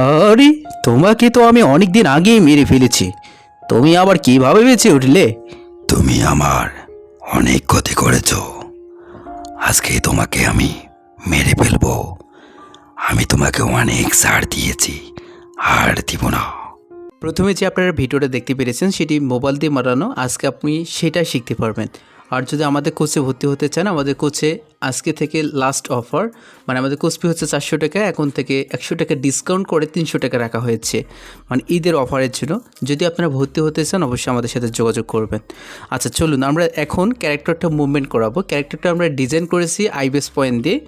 আরে তোমাকে তো আমি অনেক দিন আগেই মেরে ফেলেছি। তুমি আবার কীভাবে বেঁচে উঠলে? তুমি আমার অনেক ক্ষতি করেছ। আজকে তোমাকে আমি মেরে ফেলব। আমি তোমাকে অনেক সার দিয়েছি। আর দিব না। প্রথমে যে আপনারা ভিডিওটা দেখতে পেরেছেন সেটি মোবাইল দিয়ে মারানো আজকে আপনি সেটা শিখতে পারবেন। আর যদি আমাদের কোচে ভর্তি হতে চান, আমাদের কোচে আজকে থেকে লাস্ট অফার মানে আমাদের কোচ ফি হচ্ছে চারশো টাকা, এখন থেকে একশো টাকা ডিসকাউন্ট করে তিনশো টাকা রাখা হয়েছে মানে ঈদের অফারের জন্য। যদি আপনারা ভর্তি হতে চান, অবশ্যই আমাদের সাথে যোগাযোগ করবেন। আচ্ছা চলুন, আমরা এখন ক্যারেক্টারটা মুভমেন্ট করাবো। ক্যারেক্টারটা আমরা ডিজাইন করেছি আইবিএস পয়েন্ট দিয়ে।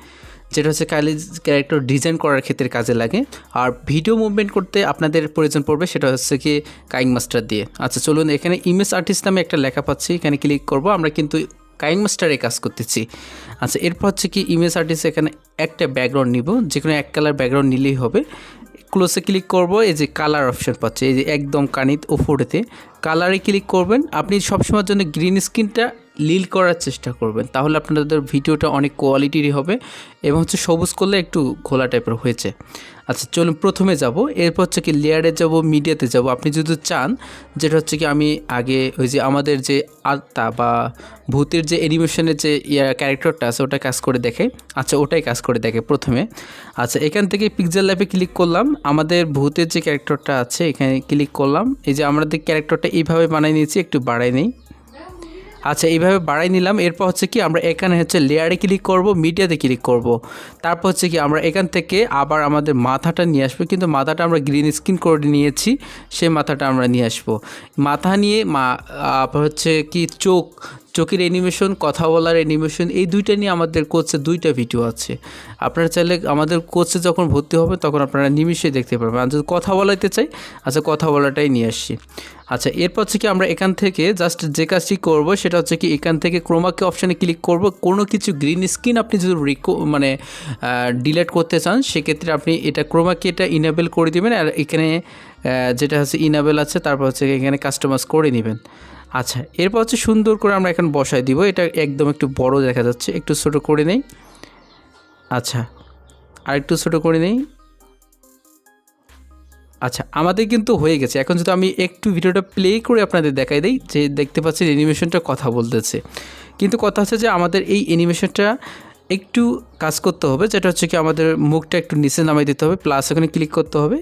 যেটা হচ্ছে কাইলি ক্যারেক্টার ডিজাইন করার ক্ষেত্রে কাজে লাগে। আর ভিডিও মুভমেন্ট করতে আপনাদের প্রয়োজন পড়বে সেটা হচ্ছে কি কাইং মাস্টার দিয়ে। আচ্ছা চলুন এখানে ইমেজ আর্টিস্ট নামে একটা লেখা পাচ্ছি। এখানে ক্লিক করব, আমরা কিন্তু কাইং মাস্টারে কাজ করতেছি। আচ্ছা এরপর হচ্ছে কি ইমেজ আর্টিস্ট এখানে একটা ব্যাকগ্রাউন্ড নিব। যে কোনো এক কালার ব্যাকগ্রাউন্ড নিলেই হবে। ক্লোজে ক্লিক করব, এই যে কালার অপশন পাচ্ছে। এই যে একদম কানিত ওপরেতে কালারে ক্লিক করবেন। আপনি সবসময়ের জন্য গ্রিন স্ক্রিনটা লীল করার চেষ্টা করবেন। তাহলে আপনাদের ভিডিওটা অনেক কোয়ালিটিরই হবে এবং হচ্ছে সবুজ করলে একটু ঘোলা টাইপের হয়েছে। আচ্ছা চলুন প্রথমে যাব। এরপর হচ্ছে কি লেয়ারে যাব মিডিয়াতে যাব। আপনি যদি চান, যেটা হচ্ছে কি আমি আগে ওই যে আমাদের যে আত্মা বা ভূতের যে অ্যানিমেশনের যে ক্যারেক্টারটা আছে, ওটা কাজ করে দেখে। আচ্ছা ওটাই কাজ করে দেখে প্রথমে। আচ্ছা এখান থেকে পিকচার ল্যাবে ক্লিক করলাম। আমাদের ভূতের যে ক্যারেক্টারটা আছে, এখানে ক্লিক করলাম। এই যে আমাদের ক্যারেক্টারটা এইভাবে বানিয়ে নিয়েছি, একটু বাড়াই নেই। আচ্ছা এইভাবে বাড়াই নিলাম। এরপর হচ্ছে কি আমরা এখানে হচ্ছে লেয়ারে ক্লিক করব মিডিয়াতে ক্লিক করব। তারপর হচ্ছে কি আমরা এখান থেকে আবার আমাদের মাথাটা নিয়ে আসব। কিন্তু মাথাটা আমরা গ্রিন স্ক্রিন করে নিয়েছি, সেই মাথাটা আমরা নিয়ে আসব। মাথা নিয়ে মা হচ্ছে কি চোখ চোখের অ্যানিমেশন কথা বলার অ্যানিমেশন এই দুইটা নিয়ে আমাদের কোচে দুইটা ভিডিও আছে। আপনারা চাইলে আমাদের কোচে যখন ভর্তি হবে তখন আপনারা নিমিশে দেখতে পারবেন। আর যদি কথা বলাইতে চাই আচ্ছা কথা বলাটাই নিয়ে আসছি। আচ্ছা এরপর হচ্ছে কি আমরা এখান থেকে জাস্ট যে কাজটি করব, সেটা হচ্ছে কি এখান থেকে ক্রোমাকে অপশানে ক্লিক করব। কোনো কিছু গ্রিন স্ক্রিন আপনি যদি রিকো মানে ডিলেট করতে চান, সেক্ষেত্রে আপনি এটা ক্রোমাকে এটা ইনেবল করে দেবেন। আর এখানে যেটা হচ্ছে ইনেবল আছে, তারপর হচ্ছে এখানে কাস্টমাইজ করে নেবেন। আচ্ছা এরপর হচ্ছে সুন্দর করে আমরা এখন বসায় দিব। এটা একদম একটু বড় দেখা যাচ্ছে, একটু ছোট করে নেই। আচ্ছা আর একটু ছোট করে নেই। আচ্ছা আমাদের কিন্তু হয়ে গেছে। এখন যদি আমি একটু ভিডিওটা প্লে করে আপনাদের দেখাই দিই, যে দেখতে পাচ্ছেন অ্যানিমেশনটা কথা বলতেছে। কিন্তু কথা হচ্ছে যে আমাদের এই অ্যানিমেশনটা একটু কাজ করতে হবে, যেটা হচ্ছে কি আমাদের মুখটা একটু নিচে নামাই দিতে হবে প্লাস ওখানে ক্লিক করতে হবে।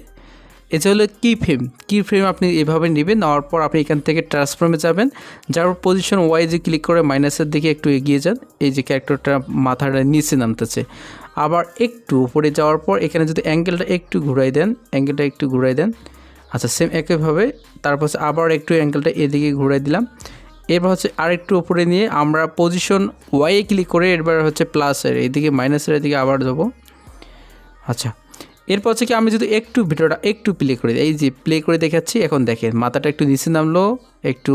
এটা হলো কি ফ্রেম কি ফ্রেম আপনি এভাবে নেবেন, নেওয়ার পর আপনি এখান থেকে ট্রান্সফর্মে যাবেন। যার পজিশন ওয়াইজে ক্লিক করে মাইনাসের দিকে একটু এগিয়ে যান। এই যে ক্যারেক্টারটা মাথাটা নিচে নামতেছে। আবার একটু উপরে যাওয়ার পর এখানে যদি অ্যাঙ্গেলটা একটু ঘুরাই দেন অ্যাঙ্গেলটা একটু ঘুরাই দেন আচ্ছা সেম একইভাবে। তারপর আবার একটু অ্যাঙ্গেলটা এদিকে ঘুরাই দিলাম। এবার হচ্ছে আরেকটু উপরে নিয়ে আমরা পজিশন ওয়াইয়ে ক্লিক করে এবার হচ্ছে প্লাসের এদিকে মাইনাসের এদিকে আবার যাব। আচ্ছা এরপর হচ্ছে কি আমি যদি একটু ভিডিওটা একটু প্লে করে দিই, এই যে প্লে করে দেখাচ্ছি, এখন দেখেন, মাথাটা একটু নিচে নামলো। একটু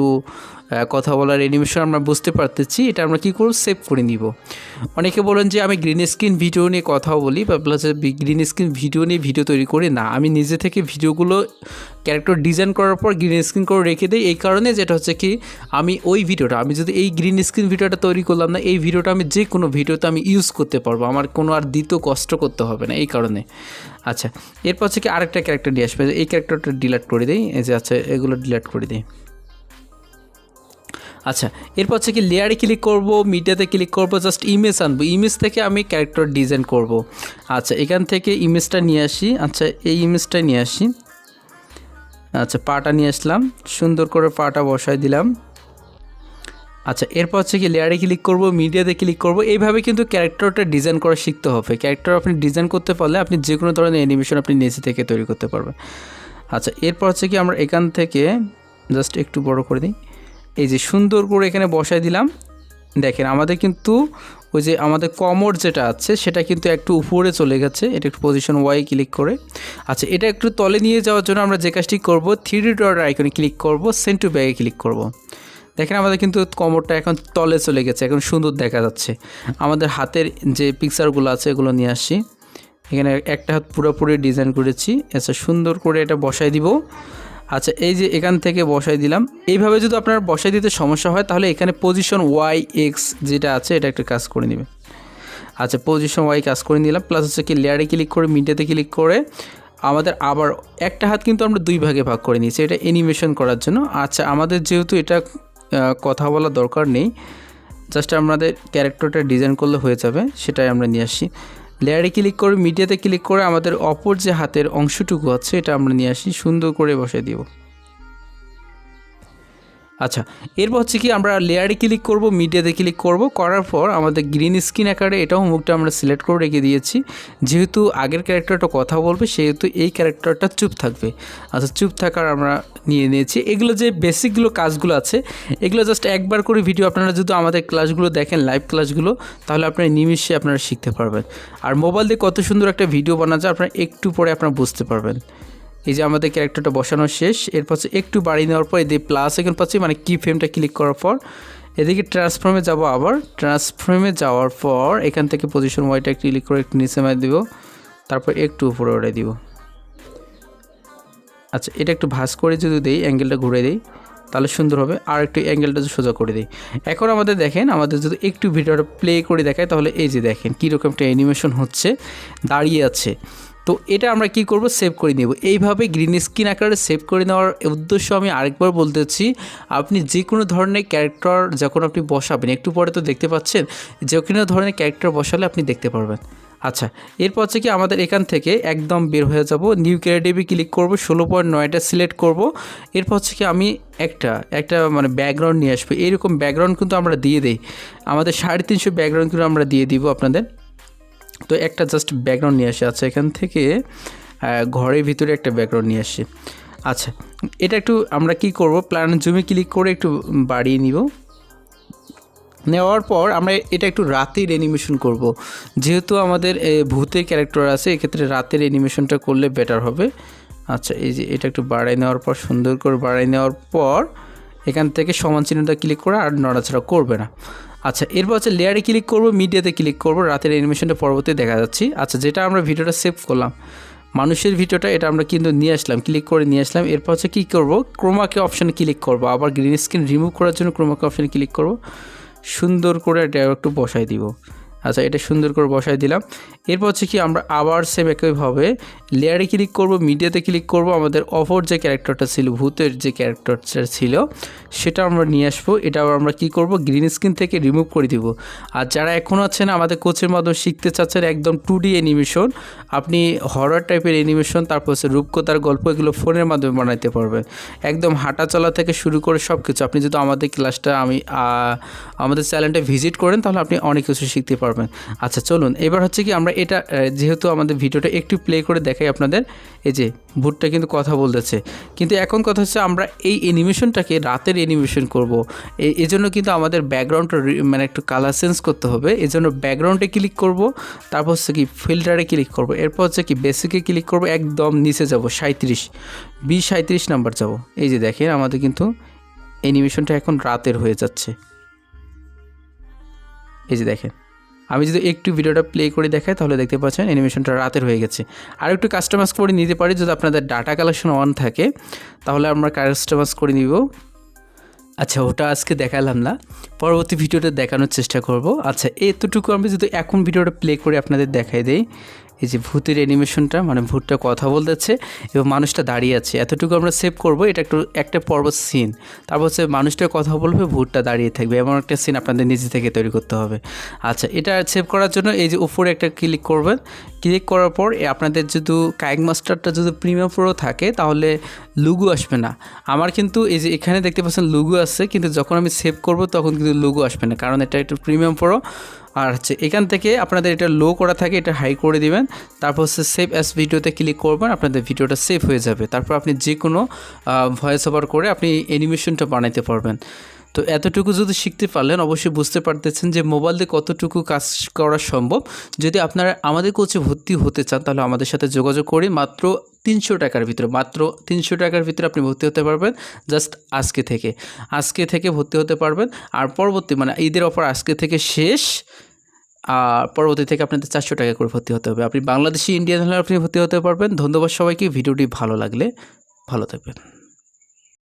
কথা বলার অ্যানিমেশন আমরা বুঝতে পারতেছি, এটা আমরা কী করব? সেভ করে নিব। অনেকে বলেন যে আমি গ্রিন স্ক্রিন ভিডিও নিয়ে কথাও বলি, বা প্লাস গ্রিন স্ক্রিন ভিডিও নিয়ে ভিডিও তৈরি করি। না, আমি নিজে থেকে ভিডিওগুলো ক্যারেক্টার ডিজাইন করার পর গ্রিন স্ক্রিন করে রেখে দিই। এই কারণে যেটা হচ্ছে কি, আমি ওই ভিডিওটা আমি যদি এই গ্রিন স্ক্রিন ভিডিওটা তৈরি করলাম না, এই ভিডিওটা আমি যে কোনো ভিডিওতে আমি ইউজ করতে পারব। আমার কোনো আর দ্বিতীয় কষ্ট করতে হবে না, এই কারণে। আচ্ছা এরপর হচ্ছে কি আরেকটা ক্যারেক্টার নিয়ে আসবে। এই ক্যারেক্টারটা ডিলিট করে দিই। এই যে আচ্ছা এগুলো ডিলিট করে দিই। আচ্ছা এরপর হচ্ছে কি লেয়ারে ক্লিক করব মিডিয়াতে ক্লিক করব জাস্ট ইমেজ আনব। ইমেজ থেকে আমি ক্যারেক্টার ডিজাইন করব। আচ্ছা এখান থেকে ইমেজটা নিয়ে আসি। আচ্ছা এই ইমেজটা নিয়ে আসি। আচ্ছা পাটা নিয়ে আসলাম। সুন্দর করে পাটা বসায় দিলাম। আচ্ছা এরপর হচ্ছে কি লেয়ারে ক্লিক করব মিডিয়াতে ক্লিক করব। এইভাবে কিন্তু ক্যারেক্টারটা ডিজাইন করা শিখতে হবে। ক্যারেক্টার আপনি ডিজাইন করতে পারলে আপনি যে কোনো ধরনের অ্যানিমেশন আপনি নিচে থেকে তৈরি করতে পারবেন। আচ্ছা এরপর হচ্ছে কি আমরা এখান থেকে জাস্ট একটু বড় করে দিই। এই যে সুন্দর করে এখানে বসায় দিলাম। দেখেন, আমাদের কিন্তু ওই যে আমাদের কমর যেটা আছে, সেটা কিন্তু একটু উপরে চলে গেছে। এটা একটু পজিশন ওয়াই ক্লিক করে। আচ্ছা এটা একটু তলে নিয়ে যাওয়ার জন্য আমরা যে কাজটি করব থ্রি ডট আইকনে ক্লিক করব সেন্ট ব্যাগে ক্লিক করব। দেখেন, আমাদের কিন্তু কোমরটা এখন তলে চলে গেছে, এখন সুন্দর দেখা যাচ্ছে। আমাদের হাতের যে পিকচারগুলো আছে, এগুলো নিয়ে আসছি এখানে একটা হাত পুরোপুরি ডিজাইন করেছি। আচ্ছা সুন্দর করে এটা বসাই দিব। আচ্ছা এই যে এখান থেকে বসাই দিলাম। এইভাবে যদি আপনার বসাই দিতে সমস্যা হয়, তাহলে এখানে পজিশন ওয়াই এক্স যেটা আছে, এটা একটা কাজ করে নেবে। আচ্ছা পজিশন ওয়াই কাজ করে নিলাম প্লাস হচ্ছে কি লেয়ারে ক্লিক করে মিডিয়াতে ক্লিক করে, আমাদের আবার একটা হাত কিন্তু আমরা দুই ভাগে ভাগ করে নিয়েছি, এটা অ্যানিমেশন করার জন্য। আচ্ছা আমাদের যেহেতু এটা কথা বলা দরকার নেই জাস্ট আমাদের ক্যারেক্টারটা ডিজাইন করলে হয়ে যাবে, সেটাই আমরা নিয়ে আসি। লেয়ারে ক্লিক করে মিডিয়াতে ক্লিক করে আমাদের অপর যে হাতের অংশটুকু আছে, এটা আমরা নিয়ে আসি, সুন্দর করে বসে দিব। আচ্ছা এরপর হচ্ছে কি আমরা লেয়ারে ক্লিক করব মিডিয়াতে ক্লিক করব, করার পর আমাদের গ্রিন স্ক্রিন আকারে এটাও মুখটা আমরা সিলেক্ট করে রেখে দিয়েছি। যেহেতু আগের ক্যারেক্টারটা কথা বলবে, সেহেতু এই ক্যারেক্টারটা চুপ থাকবে। আচ্ছা চুপ থাকার আমরা নিয়ে নিয়েছি। এগুলো যে বেসিকগুলো কাজগুলো আছে, এগুলো জাস্ট একবার করে ভিডিও আপনারা যদি আমাদের ক্লাসগুলো দেখেন লাইভ ক্লাসগুলো তাহলে আপনারা নিমিষে আপনারা শিখতে পারবেন। আর মোবাইল দিয়ে কত সুন্দর একটা ভিডিও বানা যায় আপনারা একটু পরে আপনারা বুঝতে পারবেন। এই যে আমাদের ক্যারেক্টারটা বসানো শেষ, এরপর হচ্ছে একটু বাড়িয়ে নেওয়ার পর এদিকে প্লাস এখন পাচ্ছি মানে কি ফ্রেমটা ক্লিক করার পর, এদিকে ট্রান্সফর্মে যাব আবার ট্রান্সফর্মে যাওয়ার পর, এখান থেকে পজিশন ওয়াইটা ক্লিক করে একটু নিচে মারি দিব, তারপর একটু উপরে উঠে দিব। আচ্ছা এটা একটু ভাঁজ করে যদি দেই অ্যাঙ্গেলটা ঘুরে দিই, তাহলে সুন্দর হবে। আর একটু অ্যাঙ্গেলটা সোজা করে দিই। এখন আমাদের দেখেন, আমাদের যদি একটু ভিডিওটা প্লে করে দেখায় তাহলে এই যে দেখেন কীরকম একটা অ্যানিমেশন হচ্ছে, দাঁড়িয়ে আছে। তো এটা আমরা কি করব? সেভ করে নেব। এইভাবে গ্রিন স্ক্রিন আকারে সেভ করে নেওয়ার উদ্দেশ্য আমি আরেকবার বলতেছি আপনি যে কোনো ধরনের ক্যারেক্টার যখন আপনি বসাবেন, একটু পরে তো দেখতে পাচ্ছেন যে কোনো ধরনের ক্যারেক্টার বসালে আপনি দেখতে পারবেন। আচ্ছা এরপর হচ্ছে কি আমাদের এখান থেকে একদম বের হয়ে যাব। নিউ ক্যারেডিবি ক্লিক করব, ষোলো পয়েন্ট নয়টা সিলেক্ট করব। এরপর হচ্ছে কি আমি একটা একটা মানে ব্যাকগ্রাউন্ড নিয়ে আসব। এইরকম ব্যাকগ্রাউন্ড কিন্তু আমরা দিয়ে দিই। আমাদের সাড়ে তিনশো ব্যাকগ্রাউন্ড কিন্তু আমরা দিয়ে দিব আপনাদের। তো একটা জাস্ট ব্যাকগ্রাউন্ড নিয়ে আসি। আচ্ছা এখান থেকে ঘরের ভিতরে একটা ব্যাকগ্রাউন্ড নিয়ে আসি। আচ্ছা এটা একটু আমরা কি করব? প্ল্যান জুমে ক্লিক করে একটু বাড়িয়ে নিব। নেওয়ার পর আমরা এটা একটু রাতের অ্যানিমেশন করব। যেহেতু আমাদের ভূতের ক্যারেক্টার আছে, এক্ষেত্রে রাতের অ্যানিমেশনটা করলে বেটার হবে। আচ্ছা এই যে এটা একটু বাড়াই নেওয়ার পর, সুন্দর করে বাড়াই নেওয়ার পর, এখান থেকে সমান চিহ্নটা ক্লিক করে আর নড়াচড়া করবে না। আচ্ছা এরপর হচ্ছে লেয়ারে ক্লিক করব মিডিয়াতে ক্লিক করব, রাতের অ্যানিমেশনটা পরবর্তী দেখা যাচ্ছি। আচ্ছা যেটা আমরা ভিডিওটা সেভ করলাম, মানুষের ভিডিওটা এটা আমরা কিন্তু নিয়ে আসলাম ক্লিক করে নিয়ে আসলাম। এরপর হচ্ছে কী করব ক্রোমাকে অপশানে ক্লিক করব, আবার গ্রিন স্ক্রিন রিমুভ করার জন্য ক্রোমাকে অপশানে ক্লিক করব। সুন্দর করে এটা একটু বসাই দিব। আচ্ছা এটা সুন্দর করে বসাই দিলাম। এরপর হচ্ছে কি আমরা আবার সেম একইভাবে লেয়ারে ক্লিক করব মিডিয়াতে ক্লিক করব। আমাদের অপর যে ক্যারেক্টারটা ছিল, ভূতের যে ক্যারেক্টারটা ছিল, সেটা আমরা নিয়ে আসব। এটা আমরা কি করব? গ্রিন স্ক্রিন থেকে রিমুভ করে দিব। আর যারা এখনও আছেন, আমাদের কোচের মাধ্যমে শিখতে চাচ্ছেন একদম টু ডি অ্যানিমেশন আপনি হরর টাইপের অ্যানিমেশন তারপর হচ্ছে রূপকথার গল্প, এগুলো ফোনের মাধ্যমে বানাইতে পারবেন। একদম হাঁটা চলা থেকে শুরু করে সব কিছু আপনি যদি আমাদের ক্লাসটা আমি আমাদের চ্যানেলটা ভিজিট করেন, তাহলে আপনি অনেক কিছু শিখতে পারবেন। আচ্ছা চলুন, এবার হচ্ছে কি আমরা এটা যেহেতু আমাদের ভিডিওটা একটু প্লে করে দেখাই আপনাদের, এই যে ভুটটা কিন্তু কথা বলতেছে। কিন্তু এখন কথা হচ্ছে আমরা এই অ্যানিমেশনটাকে রাতের অ্যানিমেশন করব। এই- এই জন্য কিন্তু আমাদের ব্যাকগ্রাউন্ডটা মানে একটু কালার চেঞ্জ করতে হবে। এই জন্য ব্যাকগ্রাউন্ডে ক্লিক করব, তারপর হচ্ছে কি ফিল্টারে ক্লিক করব। এরপর হচ্ছে কি বেসিকে ক্লিক করব, একদম নিচে যাব সাঁত্রিশ বি সাঁত্রিশ নাম্বার যাব। এই যে দেখেন, আমাদের কিন্তু অ্যানিমেশনটা এখন রাতের হয়ে যাচ্ছে। এই যে দেখেন। আমি যদি একটু ভিডিওটা প্লে করে দেখাই, তাহলে দেখতে পাচ্ছেন অ্যানিমেশনটা রাতের হয়ে গেছে। আর একটু কাস্টমাইজ করে নিতে পারি, যদি আপনাদের ডাটা কালেকশন অন থাকে, তাহলে আমরা কাস্টমাইজ করে নিব। আচ্ছা ওটা আজকে দেখালাম না। পরবর্তী ভিডিওটা দেখানোর চেষ্টা করব। আচ্ছা এতটুকু আমি যদি এখন ভিডিওটা প্লে করে আপনাদের দেখাই দেই এই যে ভূতের অ্যানিমেশনটা মানে ভূতটা কথা বলতেছে এবং মানুষটা দাঁড়িয়ে আছে। এতটুকু আমরা সেভ করব, এটা একটু, একটা পর্ব সিন তারপর হচ্ছে মানুষটা কথা বলবে, ভূতটা দাঁড়িয়ে থাকবে। এমন একটা সিন আপনাদের নিজে থেকে তৈরি করতে হবে। আচ্ছা এটা সেভ করার জন্য এই যে উপরে একটা ক্লিক করবেন। ক্লিক করার পর আপনাদের যদি কায়েক মাস্টারটা যদি প্রিমিয়াম প্রো থাকে, তাহলে লুগু আসবে না। আমার কিন্তু এই যে এখানে দেখতে পাচ্ছেন লুগু আসছে কিন্তু যখন আমি সেভ করব তখন কিন্তু লুগু আসবে না, কারণ এটা একটু প্রিমিয়াম প্রো আর হচ্ছে এখান থেকে আপনাদের এটা লো করা থাকে, এটা হাই করে দিবেন। তারপর হচ্ছে সেভ অ্যাস ভিডিওতে ক্লিক করবেন, আপনাদের ভিডিওটা সেভ হয়ে যাবে। তারপর আপনি যে কোনো ভয়েস ওভার করে আপনি অ্যানিমেশনটা বানাইতে পারবেন। তো এতটুকু যদি শিখতে পারলেন, অবশ্যই বুঝতে পারতেছেন যে মোবাইল দিয়ে কতটুকু কাজ করা সম্ভব। যদি আপনারা আমাদের কোচে ভর্তি হতে চান, তাহলে আমাদের সাথে যোগাযোগ করে মাত্র তিনশো টাকার ভিতরে, মাত্র তিনশো টাকার ভিতরে আপনি ভর্তি হতে পারবেন জাস্ট আজকে থেকে। আজকে থেকে ভর্তি হতে পারবেন। আর পরবর্তী মানে ঈদের অফার আজকে থেকে শেষ। আর পরবর্তী থেকে আপনাদের চারশো টাকা করে ভর্তি হতে হবে। আপনি বাংলাদেশি, ইন্ডিয়ান হলে আপনি ভর্তি হতে পারবেন। ধন্যবাদ সবাইকে। ভিডিওটি ভালো লাগলে ভালো থাকবেন।